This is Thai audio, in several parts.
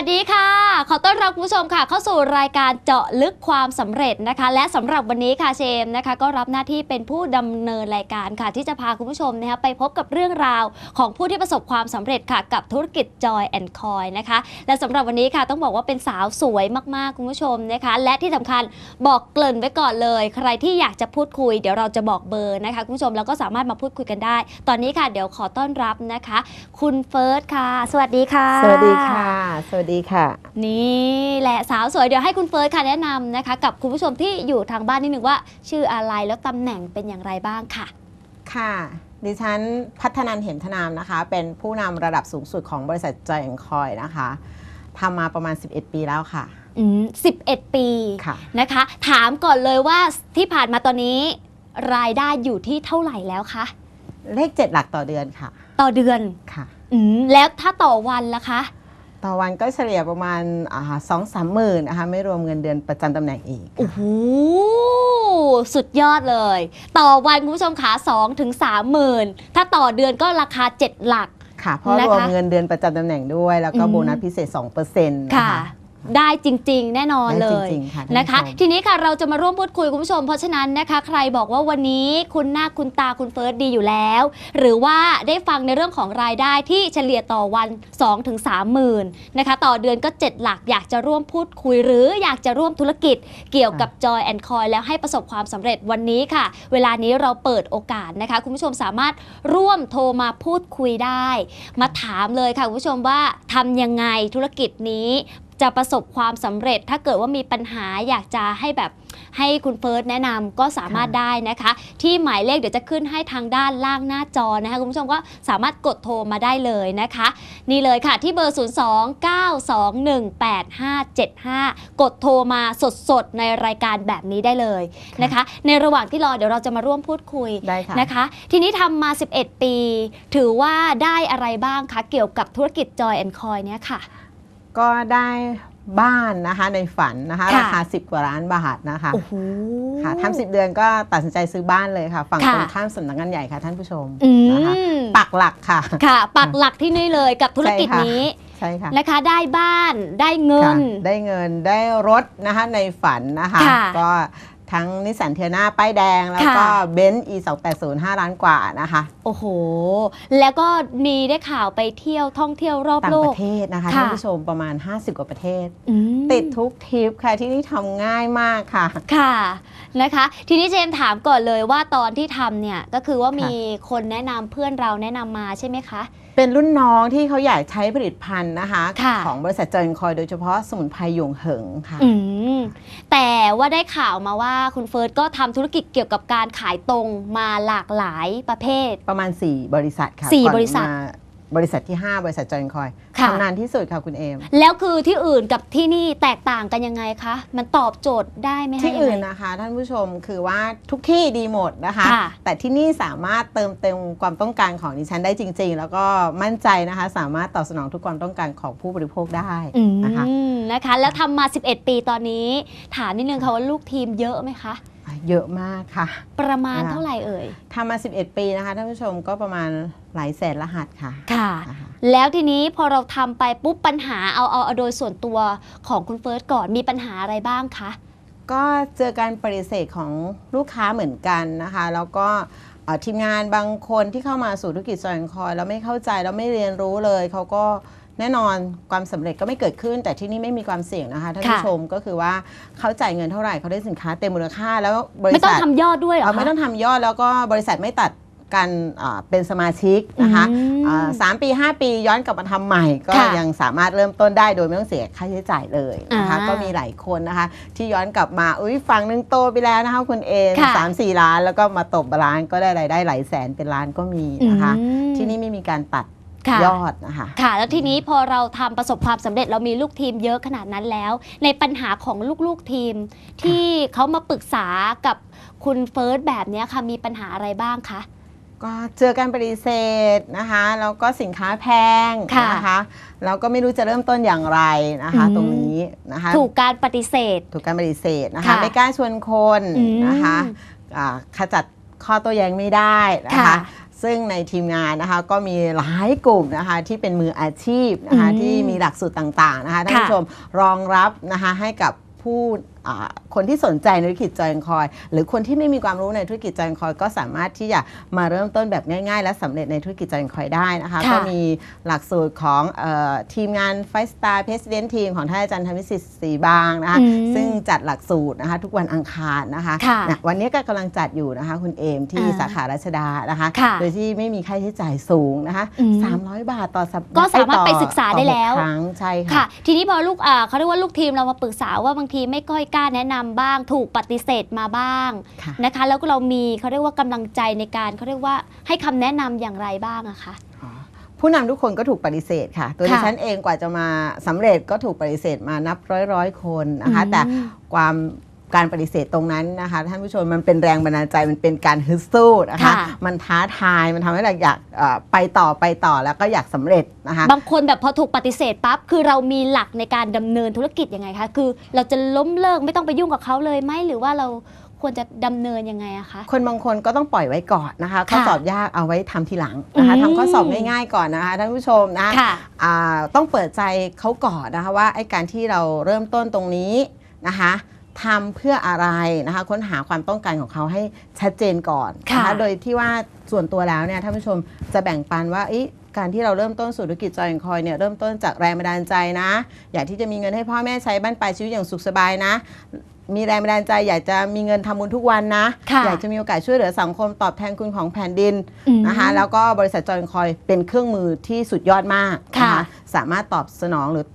สดีค่ะ ขอต้อนรับคุณผู้ชมค่ะ เข้าสู่รายการเจาะลึกความสำเร็จนะคะ และสำหรับวันนี้ค่ะเชมนะคะ ก็รับหน้าที่เป็นผู้ดำเนินรายการค่ะ ที่จะพาคุณผู้ชมนะคะไปพบกับเรื่องราวของผู้ที่ประสบความสำเร็จค่ะ กับธุรกิจ Joy and c o i นะคะ และสำหรับวันนี้ค่ะต้องบอกว่าเป็นสาวสวยมากๆคุณผู้ชมนะคะ และที่สำคัญบอกเกริ่นไว้ก่อนเลย ใครที่อยากจะพูดคุยเดี๋ยวเราจะบอกเบอร์นะคะคุณผู้ชมแล้วก็สามารถมาพูดคุยกันได้ ตอนนี้ค่ะเดี๋ยวขอต้อนรับนะคะ คุณเฟิร์สค่ะ สวัสดีค่ะ สวัสดีค่ะวัสดีค่ะ นี่แหละสาวสวยเดี๋ยวให้คุณเฟิร์สค่ะแนะนำนะคะ กับคุณผู้ชมที่อยู่ทางบ้านนิดนึงว่า ชื่ออะไรแล้วตำแหน่งเป็นอย่างไรบ้างค่ะ ค่ะ ดิฉันพัฒนันเห็มธนามนะคะ เป็นผู้นำระดับสูงสุดของบริษัทจอยแอนคอยนะคะทำมาประมาณ 11 ปีแล้วค่ะ อืม11ปีค่ะ นะคะ ถามก่อนเลยว่าที่ผ่านมาตอนนี้ รายได้อยู่ที่เท่าไหร่แล้วคะเลข 7 หลักต่อเดือนค่ะ ต่อเดือนค่ะ อืมแล้วถ้าต่อวันล่ะคะ ต่อวันก็เฉลี่ยประมาณสองสามหมื่นนะคะไม่รวมเงินเดือนประจำตำแหน่งอีกโอ้โหสุดยอดเลย ต่อวันคุณผู้ชมขา2ถึง3หมื่นถ้าต่อเดือนก็ราคา 7 หลักค่ะเพราะนะคะรวมเงินเดือนประจำตำแหน่งด้วย แล้วก็อืมโบนัสพิเศษ 2%นะค่ะคะ ได้จริง ๆ แน่นอนได้เลจยริงๆค่ะท่านนะคะผู้ชมทีนี้ค่ะเราจะมาร่วมพูดคุยคุณผู้ชม เพราะฉะนั้นนะคะ ใครบอกว่าวันนี้คุณหน้าคุณตาคุณเฟิร์สดีอยู่แล้ว หรือว่าได้ฟังในเรื่องของรายได้ที่เฉลี่ยต่อวัน 2-3ถึงหมื่นนะคะ ต่อเดือนก็ 7 หลักอยากจะร่วมพูดคุย หรืออยากจะร่วมธุรกิจเกี่ยวกับ Joy and Coin แล้วให้ประสบความสำเร็จวันนี้ค่ะ เวลานี้เราเปิดโอกาสนะคะ คุณผู้ชมสามารถร่วมโทรมาพูดคุยได้ มาถามเลยค่ะคุณผู้ชมว่าทำยังไงธุรกิจนี้ จะประสบความสำเร็จ ถ้าเกิดว่ามีปัญหาอยากจะให้แบบให้คุณเฟิร์สแนะนำก็สามารถค่ะได้นะคะ ที่หมายเลขเดี๋ยวจะขึ้นให้ทางด้านล่างหน้าจอนะคะคุณผู้ชมก็สามารถกดโทรมาได้เลยนะคะ นี่เลยค่ะที่เบอร์ 029218575 กดโทรมาสดๆ ในรายการแบบนี้ได้เลยนะคะ ในระหว่างที่รอเดี๋ยวเราจะมาร่วมพูดคุยได้ค่ะนะคะ ทีนี้ทำมา 11 ปี ถือว่าได้อะไรบ้างคะเกี่ยวกับธุรกิจ Joy and Coin เนี่ยค่ะ ก็ได้บ้านนะคะในฝันนะคะค่ะ ราคา 10 กว่าล้านบาทนะคะโอ้โห ค่ะทำสิบเดือนก็ตัดสินใจซื้อบ้านเลยค่ะฝั่งค่ะ ตรงข้ามสำนักงานใหญ่ค่ะท่านผู้ชมอืนะคะมปักหลักค่ะ ค่ะ ปักหลักที่นี่เลยกับธุรกิจใช่ค่ะ นี้ใช่ค่ะนะคะ ได้บ้านได้เงิค่ะน ได้เงินได้รถนะคะในฝันนะคะ ค่ะก็ ทั้งนิสสันเทียนาป้ายแดง แล้วก็ค่ะเบนซ์ e 2 8 0 5ล้านกว่านะคะ โอ้โห แล้วก็มีได้ข่าวไปเที่ยวท่องเที่ยวรอบต่างโลปกระเทศนะคะค่ะท่านผู้ชมประมาณ 50 กว่าประเทศอืมติดทุกทริปค่ะที่นี่ทำง่ายมากค่ะ ค่ะ นะคะ ทีนี้เจมส์ถามก่อนเลยว่าตอนที่ทำเนี่ยก็คือว่ามีคนแนะนำเพื่อนเราแนะนำมาใช่ไหมคะ เป็นรุ่นน้องที่เขาอยากใช้ผลิตภัณฑ์นะคะ ค่ะของบริษัทเจริญคอยโดยเฉพาะสมุนไพรหยงเหิงค่ะ อืมแต่ว่าได้ข่าวมาว่าคุณเฟิร์สก็ทำธุรกิจเกี่ยวกับการขายตรงมาหลากหลายประเภท ประมาณ 4 บริษัทค่ะสี่ก่อนบริษัท มา บริษัทที่ 5 บริษัทจอยคอยค่ะ ทำนานที่สุดค่ะคุณเอม แล้วคือที่อื่นกับที่นี่แตกต่างกันยังไงคะ มันตอบโจทย์ได้ไหมคะที่อื่นยังไง นะคะ ท่านผู้ชมคือว่าทุกที่ดีหมดนะคะ ค่ะ แต่ที่นี่สามารถเติมเต็มความต้องการของดิฉันได้จริง ๆ แล้วก็มั่นใจนะคะ สามารถตอบสนองทุกความต้องการของผู้บริโภคได้อืมนะคะ นะคะ แล้วทำมา 11 ปีตอนนี้ ถามนิดนึงค่ะว่าลูกทีมเยอะไหมคะ เยอะมากค่ะ ประมาณนะคะเท่าไหร่เอ่ยทำมา 11 ปีนะคะท่านผู้ชมก็ประมาณหลายแสนรหัสค่ะ ค่ะนะคะแล้วทีนี้พอเราทำไปปุ๊บปัญหาเอาเอาเอาโดยส่วนตัวของคุณเฟิร์สก่อนมีปัญหาอะไรบ้างคะก็เจอการปฏิเสธของลูกค้าเหมือนกันนะคะ แล้วก็เอ่อทีมงานบางคนที่เข้ามาสู่ธุรกิจซอยคอยแล้วไม่เข้าใจแล้วไม่เรียนรู้เลยเขาก็ แน่นอนความสำเร็จก็ไม่เกิดขึ้น แต่ที่นี่ไม่มีความเสี่ยงนะคะท่านผู้ค่ะชมก็คือว่าเขาจ่ายเงินเท่าไหร่เขาได้สินค้าเต็มมูลค่าแล้วบริไม่ต้อษังททำยอดด้วยเหรอเอ่อคะไม่ต้องทำยอดแล้วก็บริษัทไม่ตัดการอ่าเป็นสมาชิกนะคะอืมอ่าสามปี 5 ปีย้อนกลับมาทำใหม่ ก็ค่ะยังสามารถเริ่มต้นได้โดยไม่ต้องเสียค่าใช้จ่ายเลยนะคะอ่าก็มีหลายคนนะคะ ที่ย้อนกลับมาอุ้ยฝั่งหนึงโตไปแล้วนะคะคุณเอค่ะสามสี่ล้านแล้วก็มาตบร้านก็ได้รายได้หลายแสนเป็นล้านก็มีนะคะอืมที่นี่ไม่มีการตัดค่ะ ยอดนะคะค่ะ แล้วทีนี้พอเราทำประสบความสำเร็จเรามีลูกทีมเยอะขนาดนั้นแล้ว ในปัญหาของลูกๆทีมที่เขามาปรึกษากับคุณเฟิร์สแบบเนี้ยค่ะมีปัญหาอะไรบ้างคะก็เจอการปฏิเสธนะคะแล้วก็สินค้าแพงค่ะนะคะแล้วก็ไม่รู้จะเริ่มต้นอย่างไรนะคะอืมตรงนี้นะคะถูกการปฏิเสธ ถูกการปฏิเสธนะคะค่ะไม่กล้าชวนคนอืมนะคะอ่าขจัดข้อโต้แย้งไม่ได้นะค่ะคะ ซึ่งในทีมงานนะคะก็มีหลายกลุ่มนะคะที่เป็นมืออาชีพนะคะอืมที่มีหลักสูตรต่างๆนะคะท่านค่ะผู้ชมรองรับนะคะให้กับผู้อ่า คนที่สนใจในธุรกิจจอยคอย หรือคนที่ไม่มีความรู้ในธุรกิจจอยคอย ก็สามารถที่จะมาเริ่มต้นแบบง่าย ๆ และสำเร็จในธุรกิจจอยคอยได้นะคะค่ะก็มีหลักสูตรของเออทีมงานไฟสตาร์เพสเดนทีมของท่านอาจารย์ธรรมวิสิทธิ์ศรีบางนะคะอืมซึ่งจัดหลักสูตรนะคะทุกวันอังคารนะคะค่ะนะวันนี้ก็กำลังจัดอยู่นะคะคุณเอมที่อ่าสาขารัชดานะคะค่ะโดยที่ไม่มีค่าใช้จ่ายสูงนะคะอืม300 บาทต่อสัปดาห์ก็สามารถต่อไปศึกษาได้แล้วต่อหกครั้งใช่ค่ะค่ะทีนี้พอลูกอ่าเขาเรียกว่าลูกทีมเรามาปรึกษาว่าบางทีไม่ก้อยกล้าแนะนำบ้าง ถูกปฏิเสธมาบ้างค่ะนะคะ แล้วก็เรามีเขาเรียกว่ากำลังใจในการเขาเรียกว่าให้คำแนะนำอย่างไรบ้างอะคะผู้นำทุกคนก็ถูกปฏิเสธค่ะ ตัวค่ะดิฉันเองกว่าจะมาสำเร็จก็ถูกปฏิเสธมานับร้อยร้อยๆคนนะคะอืมแต่ความ การปฏิเสธตรงนั้นนะคะท่านผู้ชมมันเป็นแรงบันดาลใจมันเป็นการฮึดสู้นะคะค่ะมันท้าทายมันทำให้เราอยากเอ่อไปต่อไปต่อแล้วก็อยากสำเร็จนะคะบางคนแบบพอถูกปฏิเสธปั๊บคือเรามีหลักในการดำเนินธุรกิจยังไงคะคือเราจะล้มเลิกไม่ต้องไปยุ่งกับเขาเลยไหมหรือว่าเราควรจะดำเนินยังไงอะคะ คนบางคนก็ต้องปล่อยไว้ก่อนนะคะข้อค่ะสอบยากเอาไว้ทำทีหลังนะคะอืม ทำข้อสอบง่ายๆก่อนนะคะท่านผู้ชมนะ ค่ะ อ่าต้องเปิดใจเขาก่อนนะคะว่าไอ้การที่เราเริ่มต้นตรงนี้นะคะ ทำเพื่ออะไรนะคะค้นหาความต้องการของเขาให้ชัดเจนก่อนนะค่ะคะโดยที่ว่าส่วนตัวแล้วเนี่ยท่านผู้ชมจะแบ่งปันว่าเอ๊ะการที่เราเริ่มต้นสู่ธุรกิจจอยคอยเนี่ยเริ่มต้นจากแรงบันดาลใจนะ อยากที่จะมีเงินให้พ่อแม่ใช้บ้านปลายชีวิตอย่างสุขสบายนะ มีแรงบันดาลใจอยากจะมีเงินทำบุญทุกวันนะค่ะอยากจะมีโอกาสช่วยเหลือสังคมตอบแทนคุณของแผ่นดินอืมนะคะแล้วก็บริษัทจอยคอยเป็นเครื่องมือที่สุดยอดมากนค่ะสามารถตอบสนองหรือ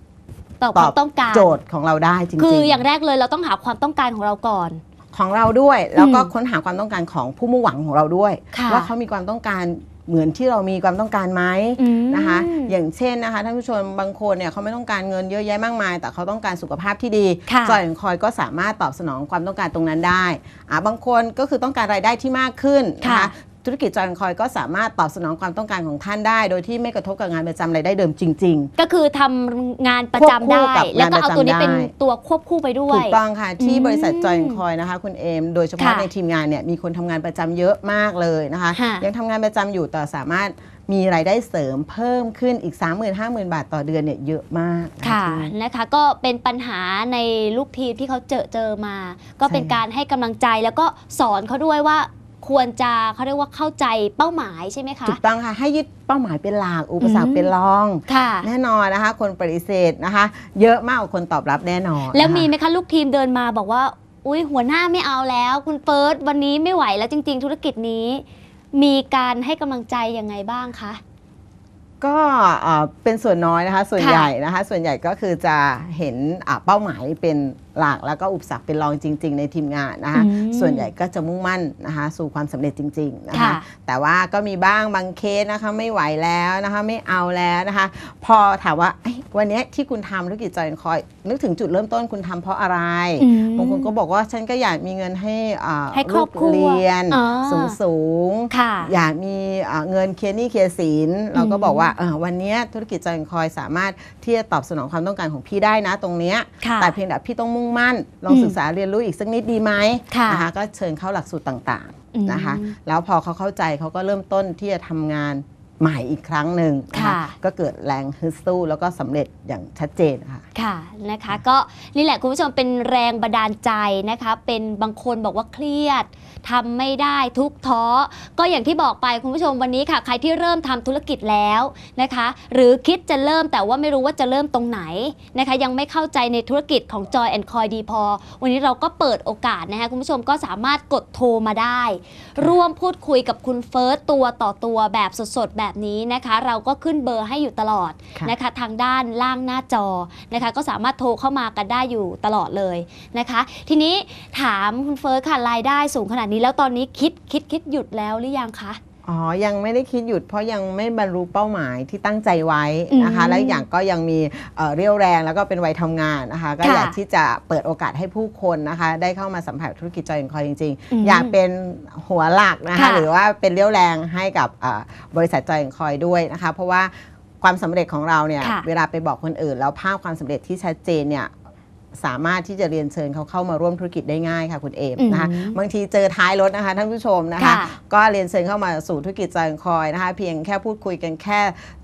ตอบความต้องการ โจทย์ของเราได้จริงๆ คืออย่างแรกเลยเราต้องหาความต้องการของเราก่อน ของเราด้วยแล้วก็อืมค้นหาความต้องการของผู้มุ่งหวังของเราด้วยค่ะว่าเขามีความต้องการเหมือนที่เรามีความต้องการไหมอืมนะคะ อย่างเช่นนะคะท่านผู้ชมบางคนเนี่ยเขาไม่ต้องการเงินเยอะแยะมากมาย แต่เขาต้องการสุขภาพที่ดีค่ะจอยคอยก็สามารถตอบสนองความต้องการตรงนั้นได้อ่าบางคนก็คือต้องการรายได้ที่มากขึ้นนะค่ะคะ ธุรกิจจอยคอยก็สามารถตอบสนองความต้องการของท่านได้ โดยที่ไม่กระทบกับงานประจำรายได้เดิมจริงๆก็คือทำงานประจำควบคู่ได้ กับแล้วก็เอาตัวนี้งานประจำเป็นได้ ตัวควบคู่ไปด้วยถูกต้องค่ะ ที่อืมบริษัทจอยคอยนะคะ คุณเอม โดยเฉพาะค่ะในทีมงานเนี่ยมีคนทำงานประจำเยอะมากเลยนะคะ ค่ะ ยังทำงานประจำอยู่แต่สามารถมีรายได้เสริมเพิ่มขึ้นอีก 3 0 0 0 0 5 0,000 บาทต่อเดือนเนี่ยเยอะมากนค่ะที่นี่ นะคะก็เป็นปัญหาในลูกทีมที่เขาเจอเจอมา ก็เป็นใช่การให้กำลังใจแล้วก็สอนเขาด้วยว่า ควรจะเขาเรียกว่าเข้าใจเป้าหมายใช่ไหมคะ ถูกต้องค่ะ ให้ยึดเป้าหมายเป็นหลักอุปสรรอืคมเป็นรอง ค่ะ แน่นอนนะคะ คนปฏิเสธนะคะ เยอะมากกว่าคนตอบรับแน่นอนแล้วนะคะมีไหมคะลูกทีมเดินมาบอกว่า อุ้ยหัวหน้าไม่เอาแล้ว คุณเฟิร์สวันนี้ไม่ไหวแล้วจริง ๆ ธุรกิจนี้ มีการให้กำลังใจยังไงบ้างคะก็เอ่อเป็นส่วนน้อยนะคะ ส่วนค่ะใหญ่นะคะ ส่วนใหญ่ก็คือจะเห็นอะเป้าหมายเป็น หลักแล้วก็อุปสรรคเป็นรองจริง ๆ ในทีมงานนะคะอืมส่วนใหญ่ก็จะมุ่งมั่นนะคะสู่ความสำเร็จจริงๆนะคะค่ะแต่ว่าก็มีบ้างบางเคสนะคะไม่ไหวแล้วนะคะไม่เอาแล้วนะคะพอถามว่าเอ้ยวันเนี้ยที่คุณทำธุรกิจจอยคอย นึกถึงจุดเริ่มต้นคุณทำเพราะอะไรอืมบางคนก็บอกว่าฉันก็อยากมีเงินให้อ่าให้ครอบครัวลูกเรียนอ่าสูงสูงๆค่ะอยากมีเอ่อเงินเคลียร์หนี้เคลียร์สินเราก็บอกว่าเออวันเนี้ยธุรกิจจอยคอยสามารถที่จะตอบสนองความต้องการของพี่ได้นะตรงเนี้ยค่ะแต่เพียงแต่พี่ต้องมุ่งมั่น ลองอืมศึกษาเรียนรู้อีกสักนิดดีไหมค่ะนะคะก็เชิญเข้าหลักสูตรต่างอืมๆนะคะ แล้วพอเขาเข้าใจเขาก็เริ่มต้นที่จะทำงานใหม่อีกครั้งหนึ่งนค่ะก็เกิดแรงฮึดสู้แล้วก็สำเร็จอย่างชัดเจนค่ะค่ะนะคะ ก็นี่แหละคุณผู้ชมเป็นแรงบันดาลใจนะคะ เป็นบางคนบอกว่าเครียด ทำไม่ได้ทุกท้อ ก็อย่างที่บอกไปคุณผู้ชมวันนี้ค่ะ ใครที่เริ่มทำธุรกิจแล้วนะคะ หรือคิดจะเริ่มแต่ว่าไม่รู้ว่าจะเริ่มตรงไหนนะคะ ยังไม่เข้าใจในธุรกิจของ Joy and Coy ดีพอวันนี้เราก็เปิดโอกาสนะคะคุณผู้ชมก็สามารถกดโทรมาได้ ร่วมพูดคุยกับคุณเฟิร์สตัวต่อตัวแบบสดๆ แบบนี้นะคะ เราก็ขึ้นเบอร์ให้อยู่ตลอดนะคะ ทางด้านล่างหน้าจอนะคะ ก็สามารถโทรเข้ามากันได้อยู่ตลอดเลยนะคะ ทีนี้ถามคุณเฟิร์สค่ะรายได้สูงขนาดนี้แล้วตอนนี้คิดคิดคิดหยุดแล้วหรือยังคะ อ๋อ ยังไม่ได้คิดหยุดเพราะยังไม่บรรลุเป้าหมายที่ตั้งใจไว้นะคะอืมและอีกอย่างก็ยังมีเอ่อเรี่ยวแรงแล้วก็เป็นวัยทำงานนะคะ ก็ค่ะอยากที่จะเปิดโอกาสให้ผู้คนนะคะ ได้เข้ามาสัมผัสธุรกิจจอยคอยจริงอืมๆอยากเป็นหัวหลักนะคะค่ะหรือว่าเป็นเรี่ยวแรงให้กับอ่าบริษัทจอยคอยด้วยนะคะ เพราะว่าความสำเร็จของเราเนี่ยค่ะเวลาไปบอกคนอื่น แล้วภาพความสำเร็จที่ชัดเจนเนี่ย สามารถที่จะเรียนเชิญเขาเข้ามาร่วมธุรกิจได้ง่ายค่ะคุณเอมอืมนะคะบางทีเจอท้ายรถนะคะท่านผู้ชมนะคะค่ะก็เรียนเชิญเข้ามาสู่ธุรกิจจอยคอยนะคะ เพียงแค่พูดคุยกันแค่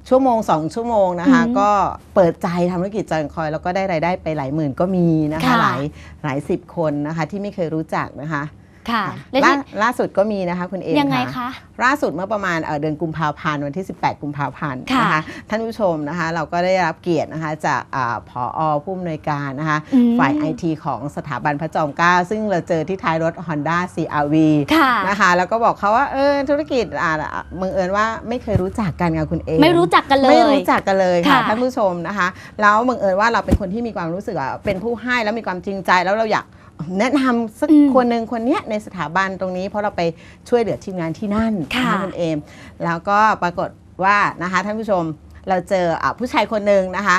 ชั่วโมงสองชั่วโมงนะคะอืมก็เปิดใจทำธุรกิจจอยคอย แล้วก็ได้รายได้ไปหลายหมื่นก็มีนะคะค่ะหลายหลายสิบคนนะคะที่ไม่เคยรู้จักนะคะ ค่ะและล่าที่ล่าสุดก็มีนะคะคุณเอมยังไงค่ะคะ ล่าสุดเมื่อประมาณเอ่อเดือนกุมภาพันธ์วันที่ 18 กุมภาพันธ์ค่ะนะคะท่านผู้ชมนะคะเราก็ได้รับเกียรตินะคะจากอาผอผู้อำนวยการนะคะอืม ฝ่ายไอทีของสถาบันพระจอมเกล้าซึ่งเราเจอที่ท้ายรถ Honda CRV ค่ะ นะคะแล้วก็บอกเขาว่าเออธุรกิจอ่ามึงเอิญว่าไม่เคยรู้จักกันค่ะคุณเอ ไม่รู้จักกันเลย ไม่รู้จักกันเลยค่ะค่ะท่านผู้ชมนะคะ แล้วบังเอิญว่าเราเป็นคนที่มีความรู้สึกว่าเป็นผู้ให้แล้วมีความจริงใจแล้วเราอยาก แนะนำสักอืมคนหนึ่งคนเนี้ยในสถาบันตรงนี้ เพราะเราไปช่วยเหลือทีมงานที่นั่นค่ะนคุณเอม แล้วก็ปรากฏว่านะคะท่านผู้ชมเราเจออะผู้ชายคนหนึ่งนะคะ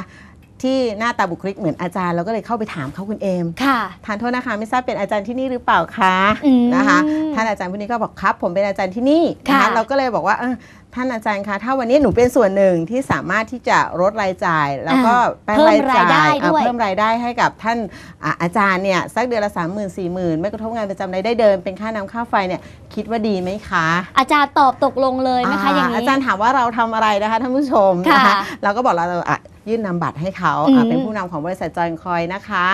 ที่หน้าตาบุคลิกเหมือนอาจารย์เราก็เลยเข้าไปถามเขาคุณเอมค่ะทานโทษนะคะไม่ทราบเป็นอาจารย์ที่นี่หรือเปล่าคะอืมนะคะท่านอาจารย์ผู้นี้ก็บอกครับ ผมเป็นอาจารย์ที่นี่นะค่ะคะเราก็เลยบอกว่าเออ ท่านอาจารย์คะถ้าวันนี้หนูเป็นส่วนหนึ่งที่สามารถที่จะลดรายจ่าย แล้วก็แปลงเพิ่มรายจ่ายรายได้อะด้วยเพิ่มรายได้ให้กับท่านอะอาจารย์เนี่ยสักเดือนละสามหมื่นสี่หมื่นไม่กระทบงานประจำรายได้เดิมเป็นค่าน้ำค่าไฟเนี่ยคิดว่าดีไหมคะ อาจารย์ตอบตกลงเลยนะคะอย่างอานี้จารย์ถามว่าเราทำอะไรนะคะท่านผู้ชมนะค่ะคะเราก็บอกเราอะยื่นนำบัตรให้เขาอืมอะเป็นผู้นำของบริษัทจอยคอยนะคะ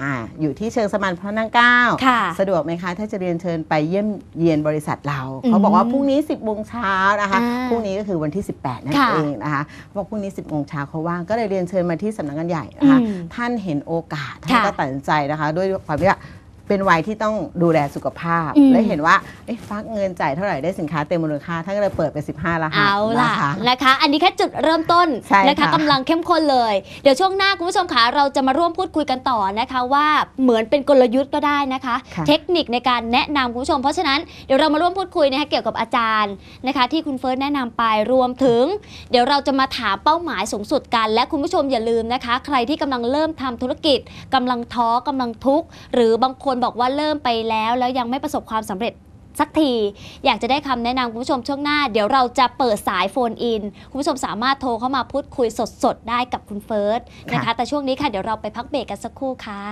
อ่าอยู่ที่เชิงสมานพระนั่งเกล้าค่ะสะดวกไหมคะ ถ้าจะเรียนเชิญไปเยี่ยมเยียนบริษัทเราอืมเขาบอกว่าพรุ่งนี้ 10โมงเช้านะคะอ่าพรุ่งนี้ก็คือวันที่ 18นั่นค่ะเองนะคะเขาบอกพรุ่งนี้ 10โมงเช้าเขาว่างก็เลยเรียนเชิญมาที่สำนักงานใหญ่นะคะอืมท่านเห็นโอกาสท่านค่ะก็ตัดสินใจนะคะ ด้วยความที่ว่า เป็นวัยที่ต้องดูแลสุขภาพ อืม และเห็นว่าเอ๊ะฟักเงินจ่ายเท่าไหร่ได้สินค้าเต็มมูลค่าท่านก็เลยเปิดไป 15รหัสเอาล่ะนะคะ นะคะ อันนี้แค่จุดเริ่มต้นใช่นะคะค่ะกำลังเข้มข้นเลย เดี๋ยวช่วงหน้าคุณผู้ชมคะเราจะมาร่วมพูดคุยกันต่อนะคะ ว่าเหมือนเป็นกลยุทธ์ก็ได้นะคะ ค่ะ เทคนิคในการแนะนำคุณผู้ชม เพราะฉะนั้นเดี๋ยวเรามาร่วมพูดคุยนะคะเกี่ยวกับอาจารย์นะคะ ที่คุณเฟิร์สแนะนำไปรวมถึง เดี๋ยวเราจะมาถามเป้าหมายสูงสุดกัน และคุณผู้ชมอย่าลืมนะคะ ใครที่กำลังเริ่มทำธุรกิจกำลังท้อกำลังทุกข์ หรือบางคนบอกว่าเริ่มไปแล้วแล้วยังไม่ประสบความสำเร็จสักที อยากจะได้คำแนะนำคุณผู้ชมช่วงหน้า เดี๋ยวเราจะเปิดสายโฟนอิน คุณผู้ชมสามารถโทรเข้ามาพูดคุยสดๆ ได้กับคุณเฟิร์สนะคะ แต่ช่วงนี้ค่ะเดี๋ยวเราไปพักเบรกกันสักครู่ค่ะ